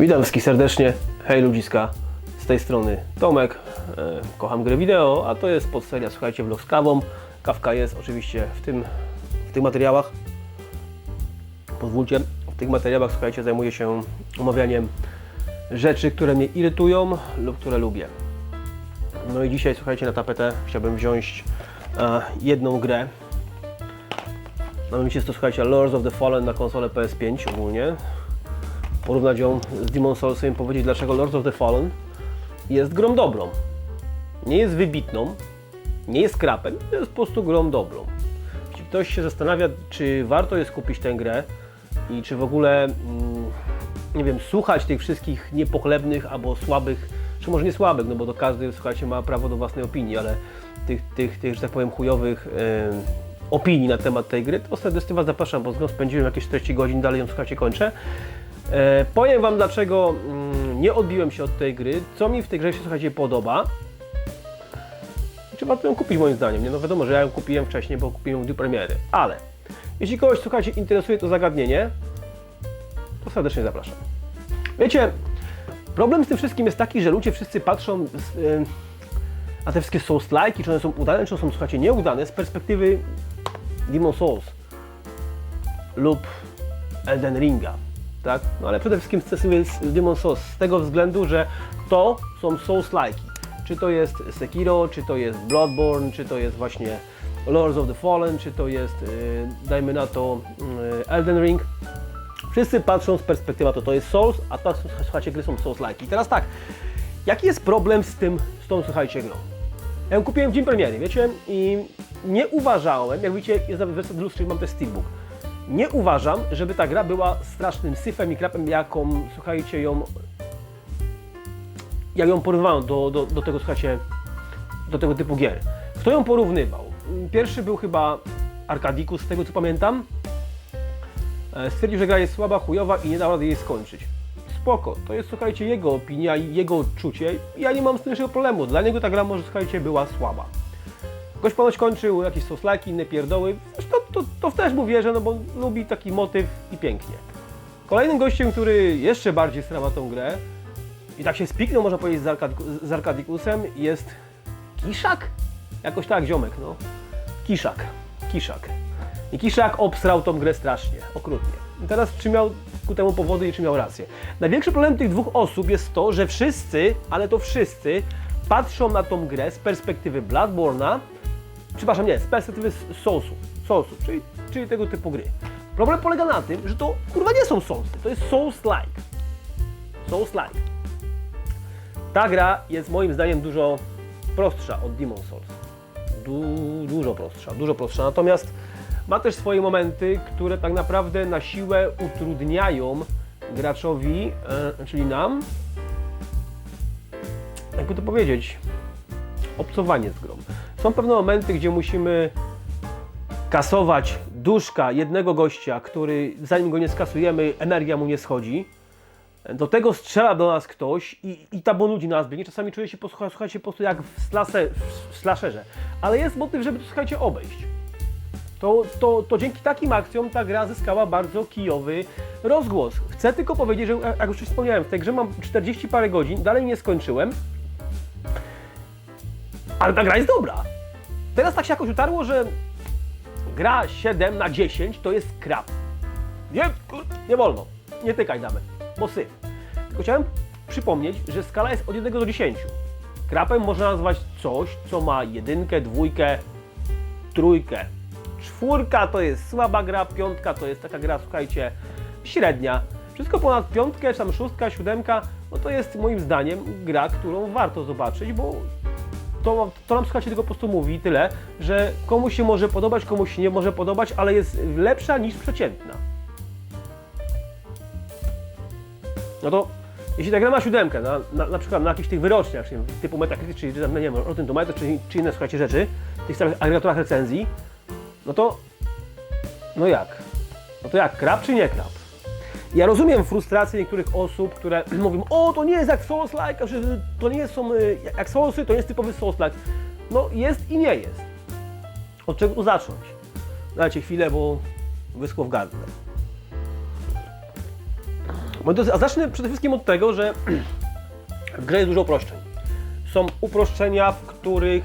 Witam wszystkich serdecznie. Hej ludziska, z tej strony Tomek. E, kocham gry wideo, a to jest podseria, słuchajcie, vlog z kawą. Kawka jest oczywiście w, tym, w tych materiałach. Pozwólcie, w tych materiałach, słuchajcie, zajmuję się omawianiem rzeczy, które mnie irytują lub które lubię. No i dzisiaj, słuchajcie, na tapetę chciałbym wziąć e, jedną grę. Mnie jest to, słuchajcie, Lords of the Fallen na konsolę PS5 ogólnie porównać ją z Demon Soulsem i powiedzieć, dlaczego Lords of the Fallen jest grą dobrą. Nie jest wybitną, nie jest krapem, jest po prostu grą dobrą. Jeśli ktoś się zastanawia, czy warto jest kupić tę grę i czy w ogóle, mm, nie wiem, słuchać tych wszystkich niepochlebnych albo słabych, czy może nie słabych, no bo to każdy, słuchajcie, ma prawo do własnej opinii, ale tych, tych, tych że tak powiem, chujowych em, opinii na temat tej gry, to serdecznie Was zapraszam, bo z nią spędziłem jakieś 40 godzin, dalej ją, słuchajcie, kończę. E, powiem Wam, dlaczego mm, nie odbiłem się od tej gry, co mi w tej grze się, słuchajcie, podoba. Czy warto ją kupić moim zdaniem, nie? No wiadomo, że ja ją kupiłem wcześniej, bo kupiłem w dniu premiery, ale jeśli kogoś, słuchajcie, interesuje to zagadnienie, to serdecznie zapraszam. Wiecie, problem z tym wszystkim jest taki, że ludzie wszyscy patrzą z, y, na te wszystkie Souls-like, czy one są udane, czy są, słuchajcie, nieudane z perspektywy Demon Souls lub Elden Ringa, tak? No ale przede wszystkim stosuję z Demon Souls z tego względu, że to są Souls-like. Czy to jest Sekiro, czy to jest Bloodborne, czy to jest właśnie Lords of the Fallen, czy to jest, y, dajmy na to, y, Elden Ring. Wszyscy patrzą z perspektywy, to to jest Souls, a to, słuchajcie, gry są Souls-like. I teraz tak, jaki jest problem z tym, z tą, słuchajcie, grą? Ja ją kupiłem w dzień premiery, wiecie, i nie uważałem, jak widzicie, jest nawet wersja deluxe, czyli mam też Steelbook. Nie uważam, żeby ta gra była strasznym syfem i krapem, jaką, słuchajcie, ją jak ją porównywałem do, do, do tego, słuchajcie, do tego typu gier. Kto ją porównywał? Pierwszy był chyba Arkadikus, z tego co pamiętam. E, Stwierdził, że gra jest słaba, chujowa i nie da rady jej skończyć. Spoko, to jest, słuchajcie, jego opinia i jego odczucie. Ja nie mam z tym żadnego problemu. Dla niego ta gra może, słuchajcie, była słaba. Gość ponoć kończył jakieś soslaki, inne pierdoły. To, to, to też mu wierzę, no bo lubi taki motyw i pięknie. Kolejnym gościem, który jeszcze bardziej strama tą grę i tak się spiknął, można powiedzieć, z, Arkad z Arkadikusem, jest Kiszak? Jakoś tak, ziomek, no. Kiszak, Kiszak. I Kiszak obsrał tą grę strasznie, okrutnie. I teraz czy miał ku temu powody i czy miał rację? Największy problem tych dwóch osób jest to, że wszyscy, ale to wszyscy, patrzą na tą grę z perspektywy Bloodborne'a, przepraszam, nie, z perspektywy Soulsu, Soulsu czyli, czyli tego typu gry. Problem polega na tym, że to kurwa nie są Soulsy, to jest Souls-like. Souls-like. Ta gra jest moim zdaniem dużo prostsza od Demon Souls. Du dużo prostsza, dużo prostsza. Natomiast ma też swoje momenty, które tak naprawdę na siłę utrudniają graczowi, e, czyli nam, jakby to powiedzieć, obcowanie z grą. Są pewne momenty, gdzie musimy kasować duszka jednego gościa, który zanim go nie skasujemy, energia mu nie schodzi. Do tego strzela do nas ktoś i, i tabonudzi nas biegnie. Czasami czuje się, słuchajcie, po prostu jak w, slase, w slasherze. Ale jest motyw, żeby to, słuchajcie, obejść. To, to, to dzięki takim akcjom ta gra zyskała bardzo kijowy rozgłos. Chcę tylko powiedzieć, że jak już wspomniałem, w tej grze mam 40 parę godzin, dalej nie skończyłem, ale ta gra jest dobra. Teraz tak się jakoś utarło, że gra 7 na 10 to jest krap. Nie, nie wolno. Nie tykaj damy, bo syf. Tylko chciałem przypomnieć, że skala jest od 1 do 10. Krapem można nazwać coś, co ma jedynkę, dwójkę, trójkę. Czwórka to jest słaba gra, piątka to jest taka gra, słuchajcie, średnia. Wszystko ponad piątkę, czy tam szóstka, siódemka, no to jest moim zdaniem gra, którą warto zobaczyć, bo to, to nam słuchajcie tego po prostu mówi tyle, że komuś się może podobać, komuś się nie może podobać, ale jest lepsza niż przeciętna. No to jeśli ta gra ma siódemkę, na, na, na przykład na jakichś tych wyroczniach, typu Metacritic, czy tam, nie wiem, Rotten czy, czy inne słuchajcie rzeczy, tych samych agregatorach recenzji, no to no jak? No to jak, krab czy nie krab? Ja rozumiem frustrację niektórych osób, które mówią, o to nie jest jak Souls-like, że to nie są y, jak Soulsy, to nie jest typowy Souls-like. No jest i nie jest. Od czego tu zacząć? Dajcie chwilę, bo wyschło w gardle. A zacznę przede wszystkim od tego, że w grze jest dużo uproszczeń. Są uproszczenia, w których,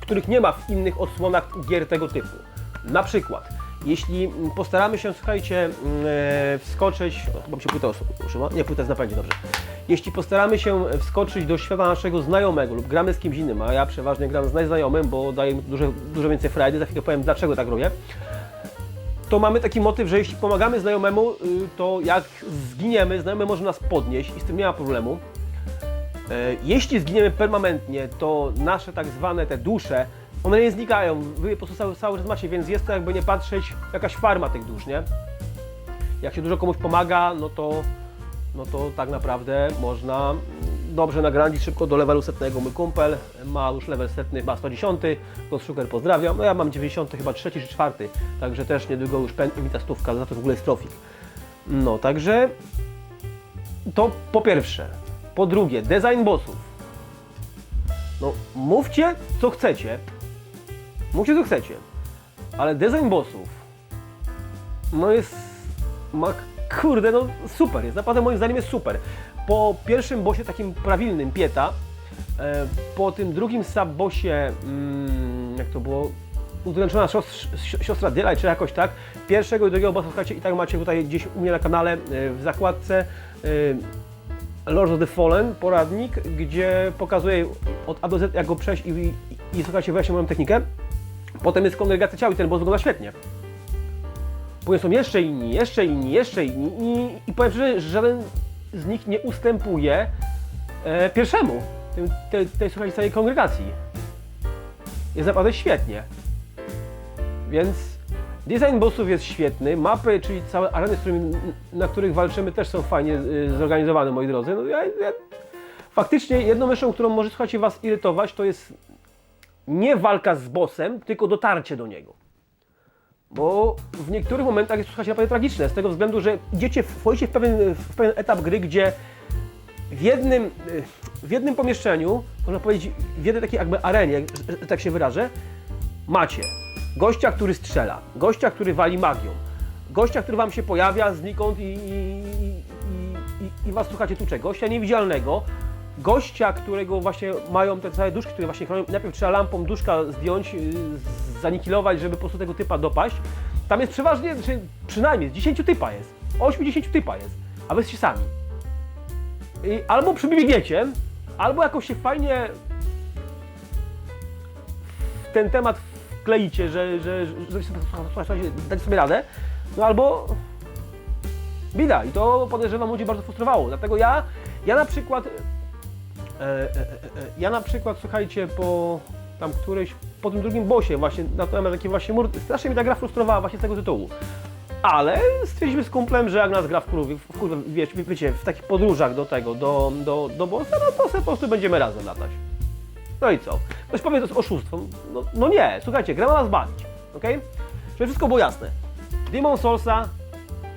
których nie ma w innych odsłonach gier tego typu. Na przykład, jeśli postaramy się, słuchajcie, mm, e, wskoczyć, chyba się płyta użyła, nie, płyta jest na pędzie, dobrze. Jeśli postaramy się wskoczyć do świata naszego znajomego lub gramy z kimś innym, a ja przeważnie gram z najznajomym, bo daje mi dużo, dużo więcej frajdy, za chwilę powiem dlaczego tak robię, to mamy taki motyw, że jeśli pomagamy znajomemu, y, to jak zginiemy, znajomy może nas podnieść i z tym nie ma problemu. E, Jeśli zginiemy permanentnie, to nasze tak zwane te dusze, one nie znikają, wy je po prostu cały, cały czas macie, więc jest to jakby nie patrzeć jakaś farma tych dusz, nie? Jak się dużo komuś pomaga, no to, no to tak naprawdę można dobrze nagranić szybko do levelu setnego. Mój kumpel ma już level setny, ma 110, to Sugar pozdrawiam. No ja mam 90, chyba trzeci czy czwarty, także też niedługo już pędzi mi ta stówka, za to w ogóle jest trofik. No, także to po pierwsze. Po drugie, design bossów. No, mówcie co chcecie. Mówcie co chcecie. Ale design bossów no jest ma, kurde, no super jest, naprawdę moim zdaniem jest super. Po pierwszym bossie takim prawilnym, Pieta, e, po tym drugim sub-bossie, mm, jak to było, udręczona siostra, Dylaj, czy jakoś tak, pierwszego i drugiego bossa, słuchajcie, i tak macie tutaj gdzieś u mnie na kanale, e, w zakładce e, Lords of the Fallen, poradnik, gdzie pokazuję od A do Z, jak go przejść i, i, i słuchajcie, wyjaśnię moją technikę. Potem jest kongregacja ciał i ten boss wygląda świetnie. Później są jeszcze inni, jeszcze inni, jeszcze inni i, i powiem szczerze, że żaden z nich nie ustępuje e, pierwszemu, tej, tej słuchajcie, całej kongregacji. Jest naprawdę świetnie. Więc design bossów jest świetny, mapy, czyli całe areny, którymi, na których walczymy też są fajnie y, zorganizowane, moi drodzy. No, ja, ja, faktycznie jedną rzeczą, którą może, słuchajcie, Was irytować, to jest nie walka z bossem, tylko dotarcie do niego. Bo w niektórych momentach jest słuchajcie naprawdę tragiczne, z tego względu, że idziecie, wchodzicie w pewien, w pewien etap gry, gdzie w jednym, w jednym pomieszczeniu, można powiedzieć, w jednej takiej jakby arenie, że- tak się wyrażę, macie gościa, który strzela, gościa, który wali magią, gościa, który wam się pojawia znikąd i, i, i, i, was słuchacie tucze, gościa niewidzialnego, gościa, którego właśnie mają te całe duszki, które właśnie chronią. Najpierw trzeba lampą duszka zdjąć, yy, zanikilować, żeby po prostu tego typa dopaść. Tam jest przeważnie, znaczy przynajmniej z 10 typa jest, 8-10 typa jest, a wy jesteście sami. I albo przybiegniecie, albo jakoś się fajnie w ten temat wkleicie, że, że, że, że słuchajcie, dacie sobie radę, no albo bida i to podejrzewam ludzi bardzo frustrowało. Dlatego ja, ja na przykład, ja na przykład, słuchajcie, po tam którejś, po tym drugim bosie właśnie, na temat taki właśnie mur, strasznie mnie ta gra frustrowała właśnie z tego tytułu. Ale stwierdziliśmy z kumplem, że jak nas gra w kurwie, w kurwie wiecie, wiecie, w takich podróżach do tego, do, do, do bossa, no to sobie po prostu będziemy razem latać. No i co? Ktoś powie, to jest oszustwo. No, no nie, słuchajcie, gra ma nas bawić, ok? Żeby wszystko było jasne. Demon Soulsa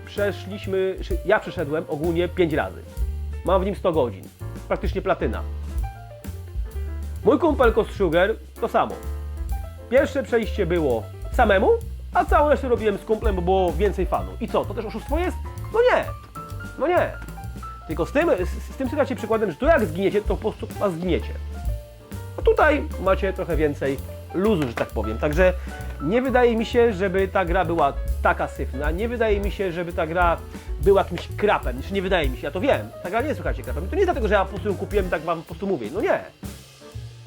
przeszliśmy, ja przeszedłem ogólnie 5 razy. Mam w nim 100 godzin. Praktycznie platyna. Mój kumpel Cost Sugar to samo. Pierwsze przejście było samemu, a całe resztę robiłem z kumplem, bo było więcej fanów. I co, to też oszustwo jest? No nie, no nie. Tylko z tym, z, z tym słuchajcie przykładem, że tu jak zginiecie, to po prostu was zginiecie. A tutaj macie trochę więcej luzu, że tak powiem. Także nie wydaje mi się, żeby ta gra była taka syfna. Nie wydaje mi się, żeby ta gra była jakimś krapem. Znaczy nie wydaje mi się, ja to wiem. Ta gra nie jest, słuchajcie, krapem. To nie dlatego, że ja po prostu ją kupiłem, tak wam po prostu mówię. No nie.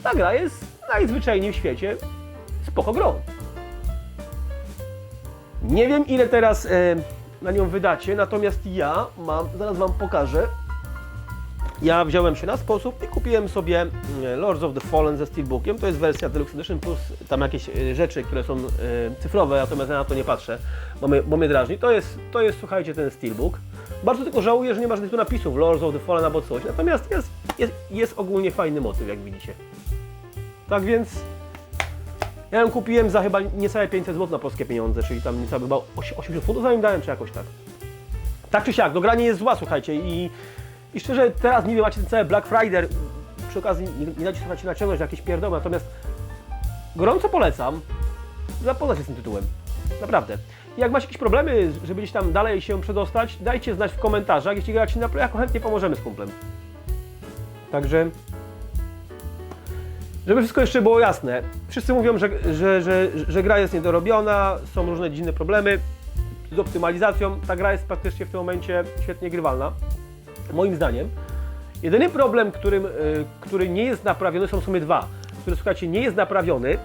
Ta gra jest najzwyczajniej w świecie spoko grą. Nie wiem ile teraz e, na nią wydacie, natomiast ja mam, zaraz wam pokażę. Ja wziąłem się na sposób i kupiłem sobie mm, Lords of the Fallen ze Steelbookiem. To jest wersja Deluxe Edition plus tam jakieś e, rzeczy, które są e, cyfrowe, natomiast ja na to nie patrzę, bo mnie, bo mnie drażni. To jest, to jest, słuchajcie, ten Steelbook. Bardzo tylko żałuję, że nie ma żadnych tu napisów Lords of the Fallen albo coś, natomiast jest, jest, jest ogólnie fajny motyw, jak widzicie. Tak więc ja ją kupiłem za chyba niecałe 500 zł na polskie pieniądze, czyli tam niecałe chyba 80 funtów za nim dałem, czy jakoś tak. Tak czy siak, no nie jest zła, słuchajcie, i, i szczerze teraz niby macie ten cały Black Friday, przy okazji nie, nie dajcie słuchajcie naciągnąć na jakieś pierdoły, natomiast gorąco polecam zapoznać się z tym tytułem. Naprawdę. Jak macie jakieś problemy, żeby gdzieś tam dalej się przedostać, dajcie znać w komentarzach. Jeśli gracie na jako chętnie pomożemy z kumplem. Także, żeby wszystko jeszcze było jasne. Wszyscy mówią, że, że, że, że gra jest niedorobiona, są różne dziwne problemy z optymalizacją. Ta gra jest praktycznie w tym momencie świetnie grywalna, moim zdaniem. Jedyny problem, którym, y, który nie jest naprawiony, są w sumie dwa, który słuchajcie, nie jest naprawiony,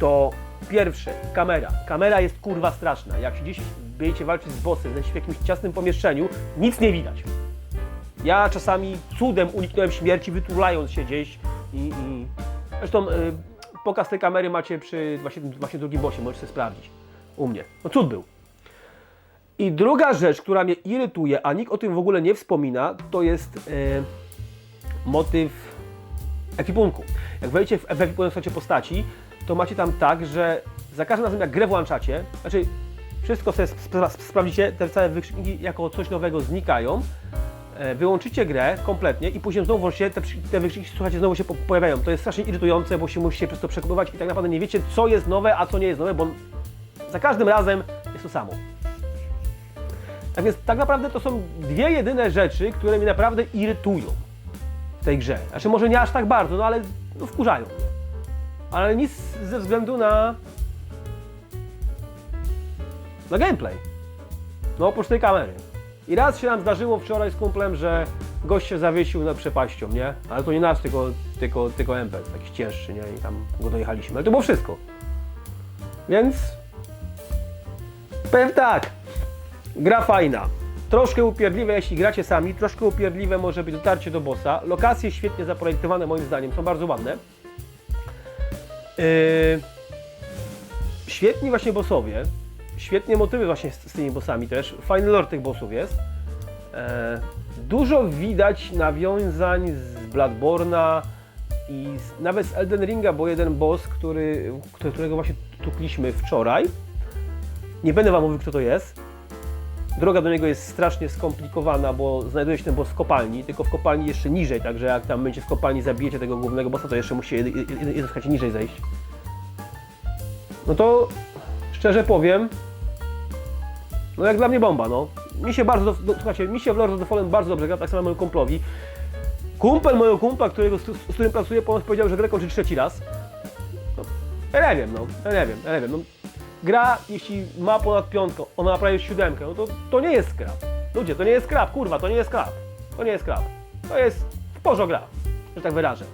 to pierwsze, kamera. Kamera jest kurwa straszna. Jak się gdzieś będziecie walczyć z bossem, w jakimś ciasnym pomieszczeniu, nic nie widać. Ja czasami cudem uniknąłem śmierci, wytulając się gdzieś i... i... Zresztą y, pokaz tej kamery macie przy właśnie, właśnie drugim bossie, możecie sprawdzić. U mnie. No cud był. I druga rzecz, która mnie irytuje, a nikt o tym w ogóle nie wspomina, to jest e, motyw ekwipunku. Jak wejdziecie w, w ekwipunek słuchajcie, postaci, to macie tam tak, że za każdym razem jak grę włączacie, znaczy wszystko sobie spra sprawdzicie, te całe wykrzykniki jako coś nowego znikają, e, wyłączycie grę kompletnie i później znowu się te, te wykrzykniki, znowu się po- pojawiają. To jest strasznie irytujące, bo się musicie przez to przekopywać i tak naprawdę nie wiecie, co jest nowe, a co nie jest nowe, bo za każdym razem jest to samo. Tak więc tak naprawdę to są dwie jedyne rzeczy, które mnie naprawdę irytują w tej grze. Znaczy może nie aż tak bardzo, no ale no, wkurzają mnie. Ale nic ze względu na na gameplay. No oprócz tej kamery. I raz się nam zdarzyło wczoraj z kumplem, że gość się zawiesił nad przepaścią, nie? Ale to nie nasz, tylko, tylko, tylko MP, jakiś cięższy, nie? I tam go dojechaliśmy. Ale to było wszystko. Więc powiem tak, Gra fajna. Troszkę upierdliwe, jeśli gracie sami, troszkę upierdliwe może być dotarcie do bossa. Lokacje świetnie zaprojektowane moim zdaniem, są bardzo ładne. Yy, świetni właśnie bossowie, świetnie motywy właśnie z, z tymi bossami też. Fajny lore tych bossów jest. E, dużo widać nawiązań z Bloodborne'a i z, nawet z Elden Ringa, bo jeden boss, który, którego właśnie tukliśmy wczoraj, nie będę Wam mówił kto to jest, Droga do niego jest strasznie skomplikowana, bo znajduje się ten boss w kopalni, tylko w kopalni jeszcze niżej, także jak tam będzie w kopalni zabijecie tego głównego bossa, to jeszcze musicie słuchajcie, niżej zejść. No to szczerze powiem, no jak dla mnie bomba, no. Mi się bardzo, do, słuchajcie, mi się w Lord of the Fallen bardzo dobrze gra, tak samo mojemu kumplowi. Kumpel mojego kumpla, którego, z, z którym pracuję, powiedział, że grę kończy trzeci raz. No, ja nie wiem, no, ja nie wiem, ja nie wiem, no. Gra, jeśli ma ponad piątkę, ona ma prawie siódemkę, no to, to nie jest skrap. Ludzie, to nie jest skrap, kurwa, to nie jest skrap. To nie jest skrap. To jest w porządku gra, że tak wyrażę.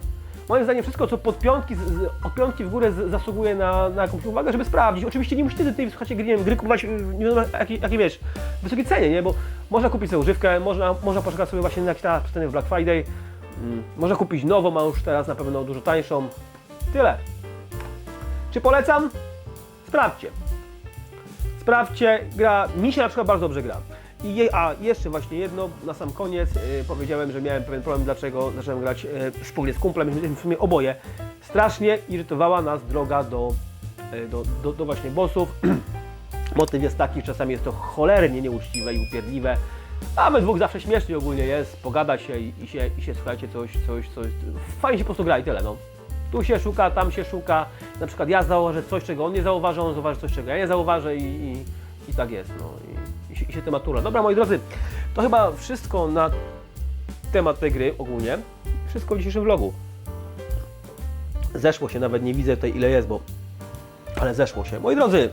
Moim zdaniem wszystko, co pod piątki, z, z, od piątki w górę z, zasługuje na, na jakąś uwagę, żeby sprawdzić. Oczywiście nie musicie tej, słuchajcie, gry, nie wiem, gry kupować, yy, nie wiadomo jakiej, wiesz, wysokiej cenie, nie? Bo można kupić sobie używkę, można, można poszukać sobie właśnie na jakieś w Black Friday, mm, można kupić nową, a już teraz na pewno dużo tańszą. Tyle. Czy polecam? Sprawdźcie. Sprawdźcie, gra, mi się na przykład bardzo dobrze gra. I je, a jeszcze właśnie jedno, na sam koniec y, powiedziałem, że miałem pewien problem, dlaczego zacząłem grać y, wspólnie z kumplem, w sumie oboje. Strasznie irytowała nas droga do, y, do, do, do właśnie bossów. Motyw jest taki, czasami jest to cholernie nieuczciwe i upierdliwe, a we dwóch zawsze śmiesznie ogólnie jest, pogada się i, i, się, i się słuchajcie coś, coś, coś, fajnie się po prostu gra i tyle no. Tu się szuka, tam się szuka. Na przykład ja zauważę coś, czego on nie zauważy, on zauważy coś, czego ja nie zauważę i, i, i tak jest. No. I, i, się, I się tematura. Dobra, moi drodzy, to chyba wszystko na temat tej gry ogólnie. Wszystko w dzisiejszym vlogu. Zeszło się, nawet nie widzę tutaj ile jest, bo... Ale zeszło się. Moi drodzy,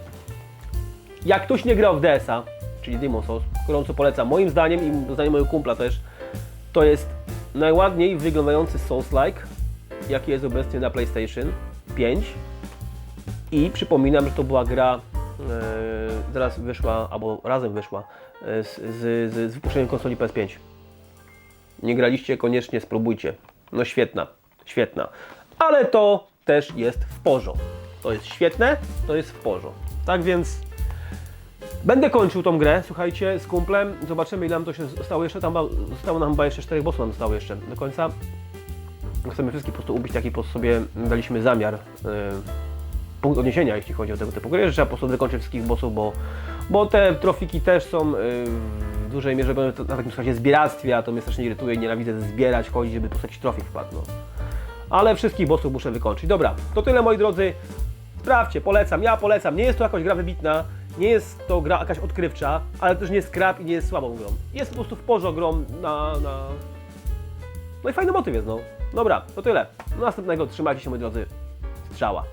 jak ktoś nie grał w DS-a, czyli Demon Souls, gorąco polecam, moim zdaniem i zdaniem mojego kumpla też, to jest najładniej wyglądający Souls-like, jaki jest obecnie na PlayStation 5. I przypominam, że to była gra, e, zaraz wyszła, albo razem wyszła z, z, z, z wypuszczeniem konsoli PS5. Nie graliście, koniecznie spróbujcie. No świetna, świetna. Ale to też jest w porządku. To jest świetne, to jest w porządku. Tak więc Będę kończył tą grę, słuchajcie, z kumplem. Zobaczymy ile nam to się zostało jeszcze. Tam zostało nam chyba jeszcze 4 bossów nam zostało jeszcze do końca chcemy wszystkich po prostu ubić, taki po sobie daliśmy zamiar, e, punkt odniesienia, jeśli chodzi o tego typu gry, że trzeba po prostu wykończyć wszystkich bossów, bo, bo te trofiki też są e, w dużej mierze na takim składzie zbieractwie, a to mnie strasznie irytuje, nienawidzę zbierać, chodzić, żeby po prostu jakiś trofik wpadł. No. Ale wszystkich bossów muszę wykończyć. Dobra, to tyle moi drodzy. Sprawdźcie, polecam, ja polecam. Nie jest to jakaś gra wybitna, nie jest to gra jakaś odkrywcza, ale też nie jest krab i nie jest słabą grą. Jest po prostu w porządku grą na, na... No i fajny motyw jest, no. Dobra, to tyle. Do następnego, trzymajcie się moi drodzy. Strzała.